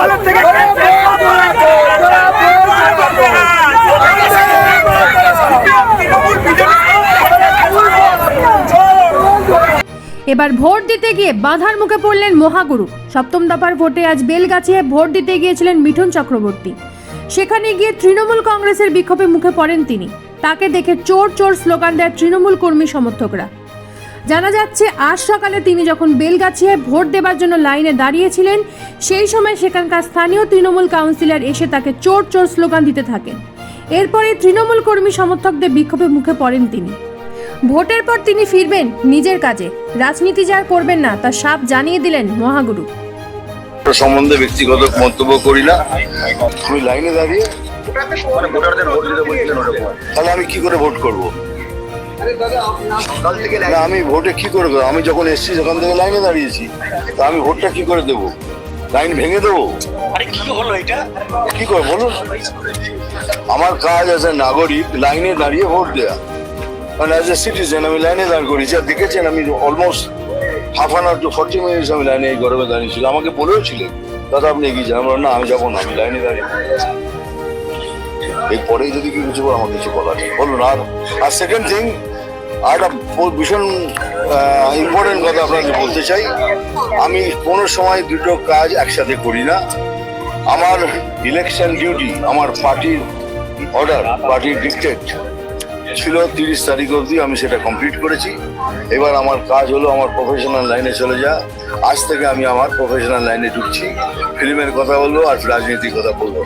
দলের থেকে এবার ভোট দিতে গিয়ে বাধার মুখে পড়লেন মহাগুরু। সপ্তম দফার ভোটে আজ বেলগাছিয়ায় ভোট দিতে গিয়েছিলেন মিঠুন চক্রবর্তী। সেখানে গিয়ে তৃণমূল কংগ্রেসের বিক্ষোভে মুখে পড়েন তিনি। তাকে দেখে চোর চোর স্লোগান দেয় তৃণমূল কর্মী সমর্থকরা। জানা যাচ্ছে আজ সকালে তিনি যখন বেলগাছিয়ায় ভোট দেবার জন্য লাইনে দাঁড়িয়েছিলেন সেই সময় সেখানকার স্থানীয় তৃণমূল কাউন্সিলর এসে তাকে চোর চোর স্লোগান দিতে থাকেন। এরপরে তৃণমূল কর্মী সমর্থকদের বিক্ষোভে মুখে পড়েন তিনি। ভোটের পর তিনি ফিরবেন নিজের কাজে। রাজনীতি যা করবেন না তা সাপ জানিয়ে দিলেন মহাগুরু। সম্বন্ধে ব্যক্তিগত মন্তব্য করি না। আমি লাইনে দাঁড়িয়ে তাহলে আমি কি করে ভোট করব? না আমি ভোটে কি করে দেবো? আমি যখন এসছি সেখান থেকে লাইনে দাঁড়িয়েছি। তা আমি ভোটটা কি করে দেবো? লাইন ভেঙে দেবো? আরে কি হলো এটা? কি করে বলুন আমার কাজ অ্যাজ এ নাগরিক লাইনে দাঁড়িয়ে ভোট দেওয়া মানে অ্যাজ এ সিটিজেন আমি লাইনে দাঁড় করেছি আর দেখেছেন আমি almost half an hour two forty minutes আমি লাইনে এই গরমে দাঁড়িয়েছিল আমাকে বলেও ছিলেন দাদা আপনি এগিয়ে যান। আমরা না আমি যাব না আমি লাইনে দাঁড়িয়ে এরপরেই যদি কি কিছু বলো, আমার কিছু বলার নেই। বলুন আর আর সেকেন্ড থিং আর একটা ভীষণ ইম্পর্টেন্ট কথা আপনাকে বলতে চাই। আমি কোনো সময় দুটো কাজ একসাথে করি না। আমার ইলেকশন ডিউটি আমার পার্টির অর্ডার পার্টির ডিকটেট ছিল তিরিশ তারিখ অবধি, আমি সেটা কমপ্লিট করেছি। এবার আমার কাজ হলো আমার প্রফেশনাল লাইনে চলে যা আজ থেকে আমি আমার প্রফেশনাল লাইনে ঢুকছি। ফিল্মের কথা বলব আর রাজনীতির কথা বলব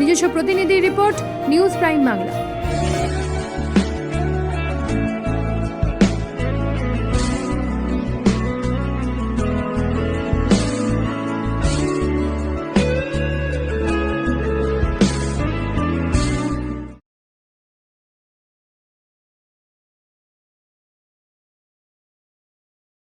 নিজস্ব প্রতিনিধি রিপোর্ট নিউজ প্রাইম বাংলা